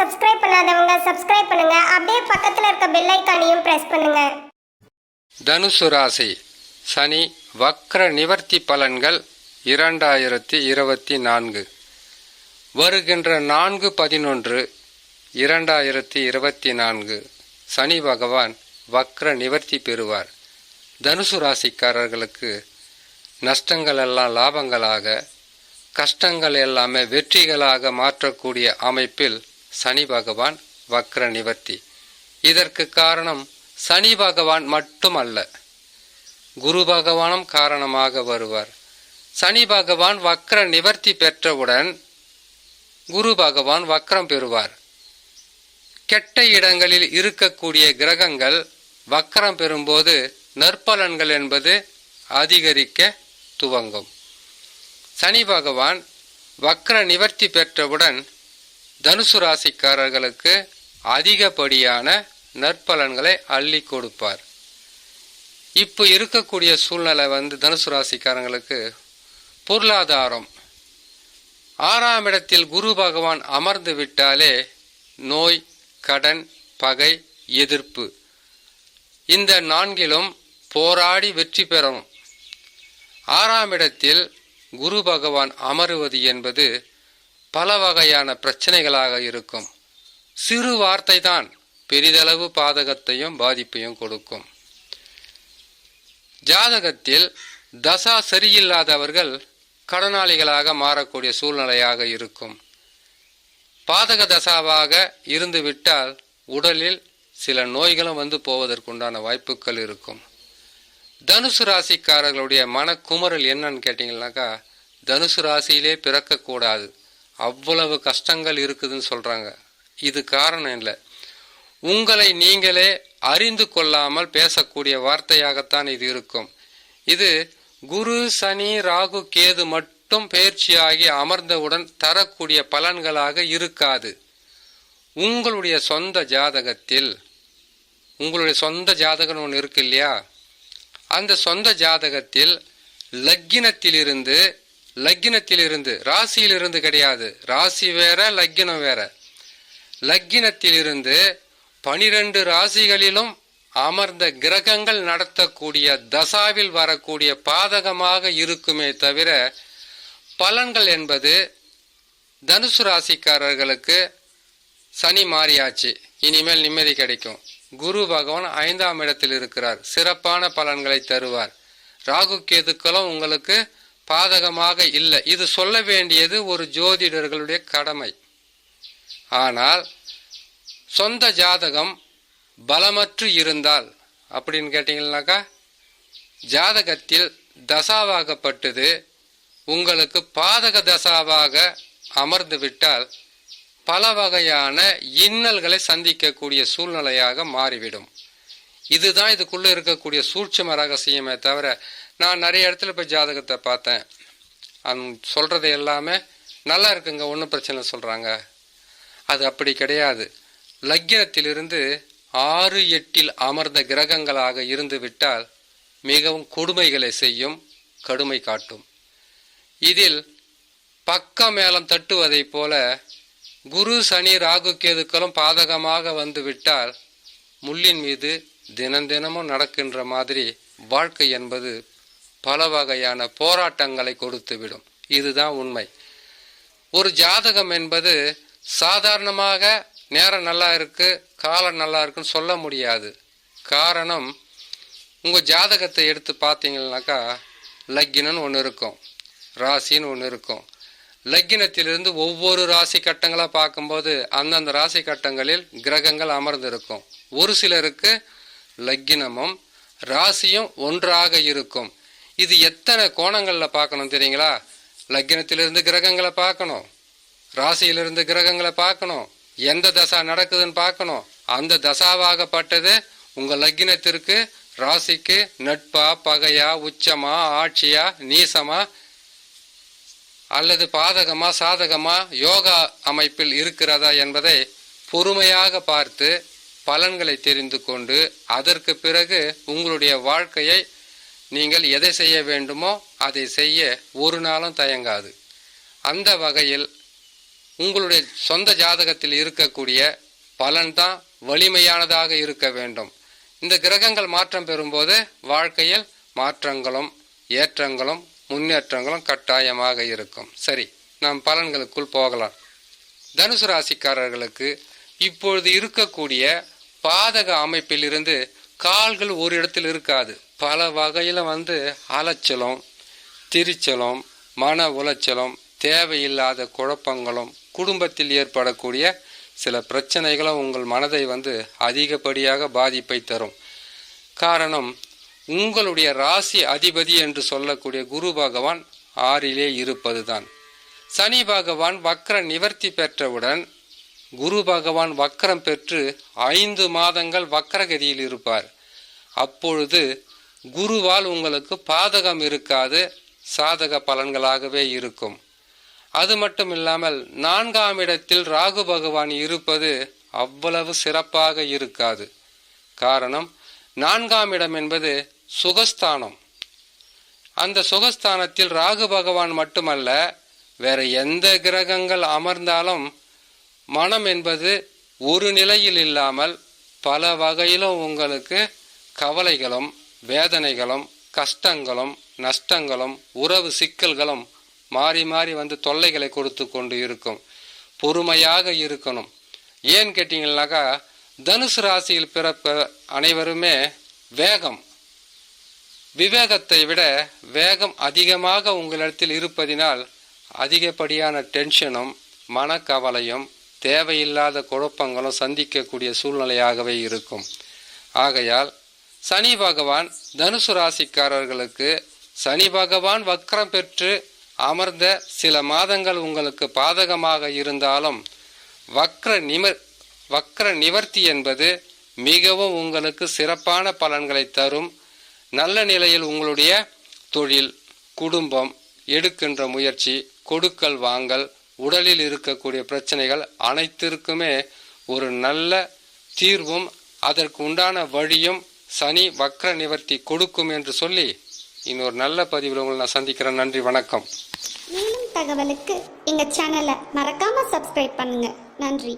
Subscribe பண்ணாதவங்க subscribe பண்ணுங்க. அப்படியே பக்கத்துல இருக்க பெல் ஐக்கானையும் பிரஸ் பண்ணுங்க. தனுசு ராசி. சனி வக்ர நிவர்த்தி பலன்கள் இரண்டாயிரத்தி இருபத்தி நான்கு. வருகின்ற நான்கு பதினொன்று இரண்டாயிரத்தி இருபத்தி நான்கு. சனி பகவான் வக்ர நிவர்த்தி பெறுவார். தனுசு ராசிக்காரர்களுக்கு நஷ்டங்கள் எல்லாம் லாபங்களாக கஷ்டங்கள் எல்லாமே வெற்றிகளாக மாற்றக்கூடிய அமைப்பில் சனி பகவான் வக்ர நிவர்த்தி. இதற்கு காரணம் சனி பகவான் மட்டுமல்ல. குரு பகவானும் காரணமாக வருவார். சனி பகவான் வக்ர நிவர்த்தி பெற்றவுடன் குரு பகவான் வக்ரம் பெறுவார். கெட்ட இடங்களில் இருக்கக்கூடிய கிரகங்கள் வக்ரம் பெறும்போது நற்பலன்கள் என்பது அதிகரிக்க துவங்கும். சனி பகவான் வக்ர நிவர்த்தி பெற்றவுடன் தனுசு ராசிக்காரர்களுக்கு அதிகப்படியான நற்பலன்களை அள்ளி கொடுப்பார். இப்போ இருக்கக்கூடிய சூழ்நிலை வந்து தனுசு ராசிக்காரங்களுக்கு பொருளாதாரம். ஆறாம் இடத்தில் குரு பகவான் அமர்ந்து விட்டாலே நோய் கடன் பகை எதிர்ப்பு. இந்த நான்கிலும் போராடி வெற்றி பெறணும். ஆறாம் இடத்தில் குரு பகவான் அமருவது என்பது பல வகையான பிரச்சனைகளாக இருக்கும். சிறு வார்த்தை தான் பெரிதளவு பாதகத்தையும் பாதிப்பையும் கொடுக்கும். ஜாதகத்தில் தசா சரியில்லாதவர்கள் கடனாளிகளாக மாறக்கூடிய சூழ்நிலையாக இருக்கும். பாதக தசாவாக இருந்துவிட்டால் உடலில் சில நோய்களும் வந்து போவதற்குண்டான வாய்ப்புகள் இருக்கும். தனுசு ராசிக்காரர்களுடைய மனக்குமரல் என்னன்னு கேட்டிங்கனாக்கா தனுசு ராசியிலே பிறக்கக்கூடாது. அவ்வளவு கஷ்டங்கள் இருக்குதுன்னு சொல்கிறாங்க இது காரணம் இல்லை. உங்களை நீங்களே அறிந்து கொள்ளாமல் பேசக்கூடிய வார்த்தையாகத்தான் இது இருக்கும். இது குரு சனி ராகு கேது மட்டும் பயிற்சியாகி அமர்ந்தவுடன் தரக்கூடிய பலன்களாக இருக்காது. உங்களுடைய சொந்த ஜாதகத்தில் உங்களுடைய சொந்த ஜாதகம் ஒன்று இருக்கு இல்லையா? அந்த சொந்த ஜாதகத்தில் லக்கினத்திலிருந்து லக்கினத்திலிருந்து ராசியிலிருந்து கிடையாது. ராசி வேற லக்கினம் வேற. லக்கினத்திலிருந்து பனிரெண்டு ராசிகளிலும் அமர்ந்த கிரகங்கள் நடத்தக்கூடிய தசாவில் வரக்கூடிய பாதகமாக இருக்குமே தவிர பலன்கள் என்பது தனுசு ராசிக்காரர்களுக்கு சனி மாறியாச்சு. இனிமேல் நிம்மதி கிடைக்கும். குரு பகவான் ஐந்தாம் இடத்தில் இருக்கிறார். சிறப்பான பலன்களை தருவார். ராகு கேதுக்களும் உங்களுக்கு பாதகமாக இல்லை. இது சொல்ல வேண்டியது ஒரு ஜோதிடர்களுடைய கடமை. ஆனால் சொந்த ஜாதகம் பலமற்று இருந்தால் அப்படின்னு கேட்டிங்கன்னாக்கா ஜாதகத்தில் தசாவாகப்பட்டது உங்களுக்கு பாதக தசாவாக அமர்ந்து விட்டால் பல வகையான இன்னல்களை சந்திக்கக்கூடிய சூழ்நிலையாக மாறிவிடும். இதுதான் இதுக்குள்ளே இருக்கக்கூடிய சூட்சம ரகசியமே தவிர நான் நிறைய இடத்துல போய் ஜாதகத்தை பார்த்தேன். அந் சொல்கிறது எல்லாமே நல்லா இருக்குங்க ஒன்றும் பிரச்சனை சொல்கிறாங்க அது அப்படி கிடையாது. லக்கினத்திலிருந்து ஆறு எட்டில் அமர்ந்த கிரகங்களாக இருந்து விட்டால் மிகவும் கொடுமைகளை செய்யும் கடுமை காட்டும். இதில் பக்க மேளம் தட்டுவதைப் போல குரு சனி ராகு கேதுக்களும் பாதகமாக வந்து விட்டால் முள்ளின் மீது தினம் தினமும் நடக்கின்ற மாதிரி வாழ்க்கை என்பது பல வகையான போராட்டங்களை கொடுத்துவிடும். இதுதான் உண்மை. ஒரு ஜாதகம் என்பது சாதாரணமாக நேரம் நல்லா இருக்கு காலம் நல்லா இருக்குன்னு சொல்ல முடியாது. காரணம் உங்கள் ஜாதகத்தை எடுத்து பார்த்தீங்கன்னாக்கா லக்கினன்னு ஒன்று இருக்கும் ராசின்னு ஒன்று இருக்கும். லக்கினத்திலிருந்து ஒவ்வொரு ராசி கட்டங்களாக பார்க்கும்போது அந்தந்த ராசி கட்டங்களில் கிரகங்கள் அமர்ந்திருக்கும். ஒரு சிலருக்கு லக்கினமும் ராசியும் ஒன்றாக இருக்கும். இது எத்தனை கோணங்களில் பார்க்கணும் தெரியுங்களா? லக்கினத்திலிருந்து கிரகங்களை பார்க்கணும். ராசியிலிருந்து கிரகங்களை பார்க்கணும். எந்த தசா நடக்குதுன்னு பார்க்கணும். அந்த தசாவாகப்பட்டது உங்கள் லக்கினத்திற்கு ராசிக்கு நட்பா பகையா உச்சமா ஆட்சியா நீசமா அல்லது பாதகமா சாதகமா யோகா அமைப்பில் இருக்கிறதா என்பதை பொறுமையாக பார்த்து பலன்களை தெரிந்து கொண்டு அதற்கு பிறகு உங்களுடைய வாழ்க்கையை நீங்கள் எதை செய்ய வேண்டுமோ அதை செய்ய ஒரு நாளும் தயங்காது. அந்த வகையில் உங்களுடைய சொந்த ஜாதகத்தில் இருக்கக்கூடிய பலன்தான் வலிமையானதாக இருக்க வேண்டும். இந்த கிரகங்கள் மாற்றம் பெறும்போது வாழ்க்கையில் மாற்றங்களும் ஏற்றங்களும் முன்னேற்றங்களும் கட்டாயமாக இருக்கும். சரி நாம் பலன்களுக்குள் போகலாம். தனுசு ராசிக்காரர்களுக்கு இப்பொழுது இருக்கக்கூடிய பாதக அமைப்பிலிருந்து கால்கள் ஒரு இடத்தில் இருக்காது. பல வகையில் வந்து அலைச்சலும் திரிச்சலும் மன உளைச்சலும் தேவையில்லாத குழப்பங்களும் குடும்பத்தில் ஏற்படக்கூடிய சில பிரச்சனைகளும் உங்கள் மனதை வந்து அதிகப்படியாக பாதிப்பை தரும். காரணம் உங்களுடைய ராசி அதிபதி என்று சொல்லக்கூடிய குரு பகவான் ஆறிலே இருப்பதுதான். சனி பகவான் வக்ர நிவர்த்தி பெற்றவுடன் குரு பகவான் வக்கரம் பெற்று ஐந்து மாதங்கள் வக்கரகதியில் இருப்பார். அப்பொழுது குருவால் உங்களுக்கு பாதகம் இருக்காது சாதக பலன்களாகவே இருக்கும். அது மட்டும் இல்லாமல் நான்காம் இடத்தில் ராகு பகவான் இருப்பது அவ்வளவு சிறப்பாக இருக்காது. காரணம் நான்காம் இடம் என்பது சுகஸ்தானம். அந்த சுகஸ்தானத்தில் ராகு பகவான் மட்டுமல்ல வேற எந்த கிரகங்கள் அமர்ந்தாலும் மனம் என்பது ஒரு நிலையில் இல்லாமல் பல வகையிலும் உங்களுக்கு கவலைகளும் வேதனைகளும் கஷ்டங்களும் நஷ்டங்களும் உறவு சிக்கல்களும் மாறி மாறி வந்து தொல்லைகளை கொடுத்து கொண்டு இருக்கும். பொறுமையாக இருக்கணும். ஏன் கேட்டீங்கன்னாக்கா தனுசு ராசியில் பிறப்ப அனைவருமே வேகம். விவேகத்தை விட வேகம் அதிகமாக உங்களிடத்தில் இருப்பதினால் அதிகப்படியான டென்ஷனும் மனக்கவலையும் தேவையில்லாத குழப்பங்களும் சந்திக்கக்கூடிய சூழ்நிலையாகவே இருக்கும். ஆகையால் சனி பகவான் தனுசு ராசிக்காரர்களுக்கு சனி பகவான் வக்ரம் பெற்று அமர்ந்த சில மாதங்கள் உங்களுக்கு பாதகமாக இருந்தாலும் வக்ர நிமர் வக்ர நிவர்த்தி என்பது மிகவும் உங்களுக்கு சிறப்பான பலன்களை தரும். நல்ல நிலையில் உங்களுடைய தொழில் குடும்பம் எடுக்கின்ற முயற்சி கொடுக்கல் வாங்கல் உடலில் இருக்கக்கூடிய பிரச்சனைகள் அனைத்திற்குமே ஒரு நல்ல தீர்வும் அதற்கு உண்டான வழியும் சனி வக்ர நிவர்த்தி கொடுக்கும் என்று சொல்லி இன்னொரு நல்ல பதிவில் உங்களை நான் சந்திக்கிறேன். நன்றி வணக்கம். மேலும் தகவலுக்கு எங்க சேனலை மறக்காம சப்ஸ்கிரைப் பண்ணுங்க. நன்றி.